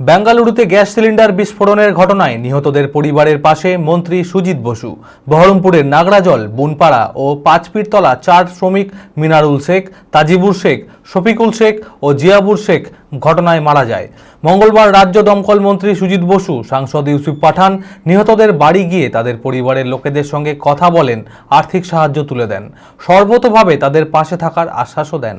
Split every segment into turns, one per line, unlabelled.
বেঙ্গালুরুতে gas cylinder বিস্ফোরণের ঘটনায় নিহতদের পরিবারের পাশে মন্ত্রী সুজিত বসু, বহরমপুরের নাগরাজল, বুনপাড়া ও পাঁচপীরতলা চার শ্রমিক মিনারুল শেখ, তাজিবুর শেখ, শফিকুল শেখ ও জিয়াবুর শেখ ঘটনায় মারা যায়। মঙ্গলবার রাজ্য দমকল মন্ত্রী সুজিত বসু, সাংসদ ইউসুফ পাঠান নিহতদের বাড়ি গিয়ে তাদের পরিবারের লোকেদের সঙ্গে কথা বলেন, আর্থিক সাহায্য তুলে দেন। সর্বতভাবে তাদের পাশে থাকার আশ্বাসও দেন।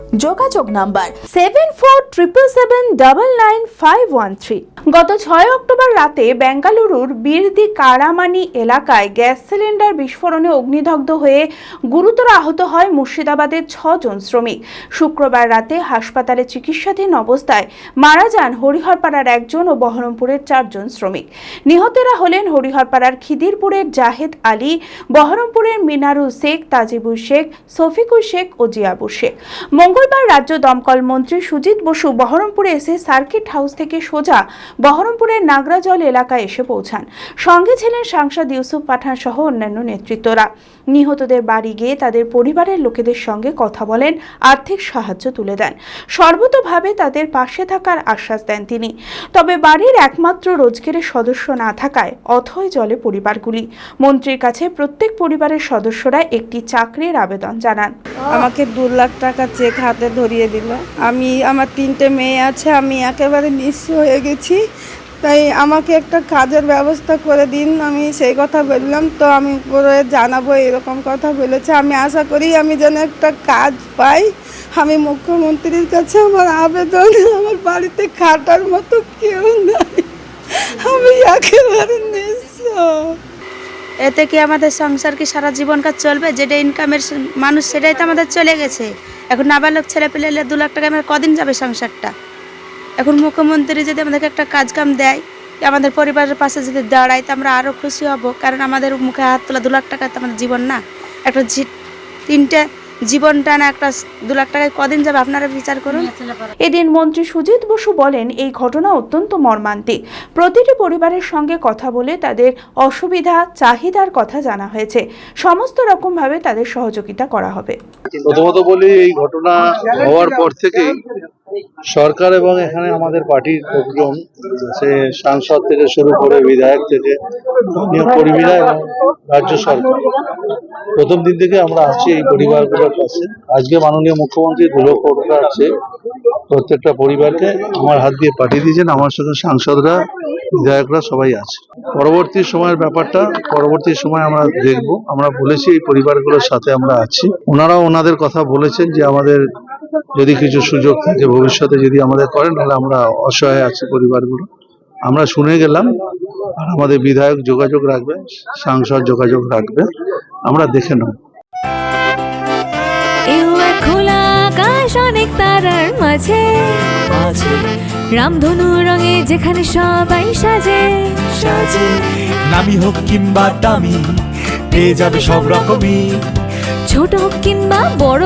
যোগাযোগ number seven four triple seven double nine five one three গত ছয় অক্টোবর রাতে বেঙ্গালুরুর বীরদি কারামানি এলাকায় গ্যাস সিলিন্ডার বিস্ফোরণে অগ্নিদগ্ধ হয়ে গুরুতর আহত হয় মুর্শিদাবাদের ছজন শ্রমিক। শুক্রবার রাতে হাসপাতালে চিকিৎসাধীন অবস্থায় মারা যান হরিহরপাড়ার একজন ও বহরমপুরের চারজন শ্রমিক। নিহতেরা হলেন হরিহরপাড়ার খিদিরপুরের জাহেদ আলী, বহরমপুরের মিনারুল শেখ তাজিবুর শেখ, শফিকুল শেখ ও জিয়াবুর শেখ। মঙ্গলবার রাজ্য দমকল মন্ত্রী সুজিত বসু বহরমপুরে এসে সার্কিট হাউস থেকে সোজা বহরমপুরের নাগরাজল এলাকায় এসে পৌঁছান। সঙ্গে ছিলেন সাংসদ ইউসুফ পাঠান সহ অন্যান্য নেতৃত্বরা। নিহতদের বাড়ি গিয়ে তাদের পরিবারের লোকেদের সঙ্গে কথা বলেন, আর্থিক সাহায্য তুলে দেন। সর্বতোভাবে তাদের পাশে থাকার আশ্বাস দেন তিনি। তবে বাড়ির একমাত্র রোজগারের সদস্য না থাকায় অথয় জলে পরিবারগুলি। মন্ত্রীর কাছে প্রত্যেক পরিবারের সদস্যরা একটি চাকরির আবেদন জানান।
আমাকে দু লাখ টাকা চেক হাতে ধরিয়ে দিল। আমি, আমার তিনটে মেয়ে আছে, আমি একেবারে নিঃস্ব হয়ে গেছি। তাই আমাকে একটা কাজের ব্যবস্থা করে দিন, আমি সেই কথা বললাম। তো আমি পরে জানাব, এরকম কথা বলেছে। আমি আশা করি আমি যেন একটা কাজ পাই। আমি মুখ্যমন্ত্রীর কাছে আমার আবেদন, আমার বাড়িতে খাটার মতো কেউ নাই। আমি একেবারে নিঃস্ব।
এতে কি আমাদের সংসার কি সারা জীবনকার চলবে? যেটা ইনকামের মানুষ, সেটাই তো আমাদের চলে গেছে। এখন নাবালক ছেলে পেলে এলে দু লাখ টাকা আমার কদিন যাবে সংসারটা? এখন মুখ্যমন্ত্রী যদি আমাদেরকে একটা কাজ কাম দেয় আমাদের পরিবারের পাশে যদি দাঁড়ায়, তো আমরা আরও খুশি হব। কারণ আমাদের মুখে হাত তোলা দু লাখ টাকা তো আমাদের জীবন না। একটা তিনটে জীবনটা না একটা দু লাখ টাকায় কদিন যাবে? আপনারা বিচার করুন।
এদিন মন্ত্রী সুজিত বসু বলেন এই ঘটনা অত্যন্ত মর্মান্তিক। প্রতিটি পরিবারের সঙ্গে কথা বলে তাদের অসুবিধা চাহিদার কথা জানা হয়েছে। সমস্ত রকমভাবে তাদের সহযোগিতা করা হবে।
প্রথমত বলি এই ঘটনা হওয়ার পর থেকেই সরকার এবং এখানে আমাদের পার্টির লোকজন, সে সাংসদ থেকে শুরু করে বিধায়ক থেকে কর্মীরা এবং রাজ্য সরকার। প্রথম দিন থেকে আমরা আছি এই পরিবারগুলোর কাছে। আজকে মাননীয় মুখ্যমন্ত্রী দু লক্ষ আছে। প্রত্যেকটা পরিবারকে আমার হাত দিয়ে পাঠিয়ে দিয়েছেন। আমার সঙ্গে সাংসদরা, বিধায়করা সবাই আছে। পরবর্তী সময়ের ব্যাপারটা, পরবর্তী সময় আমরা দেখব। আমরা বলেছি এই পরিবারগুলোর সাথে আমরা আছি। ওনারাও ওনাদের কথা বলেছেন যে আমাদের যদি কিছু সুযোগ থাকে ভবিষ্যতে যদি আমাদের করেন তাহলে আমরা অসহায় আছি পরিবারগুলো। আমরা শুনে গেলাম আর আমাদের বিধায়ক যোগাযোগ রাখবে সাংসদ যোগাযোগ রাখবে। আমরা দেখে নেব।
খোলা আকাশ অনেক তারার মাঝে। রামধনু রঙে যেখানে সবাই সাজে।
সাজে। নামি হোক কিংবা দামি পেয়ে যাবে সব রকমই।
ছোট হোক কিংবা বড়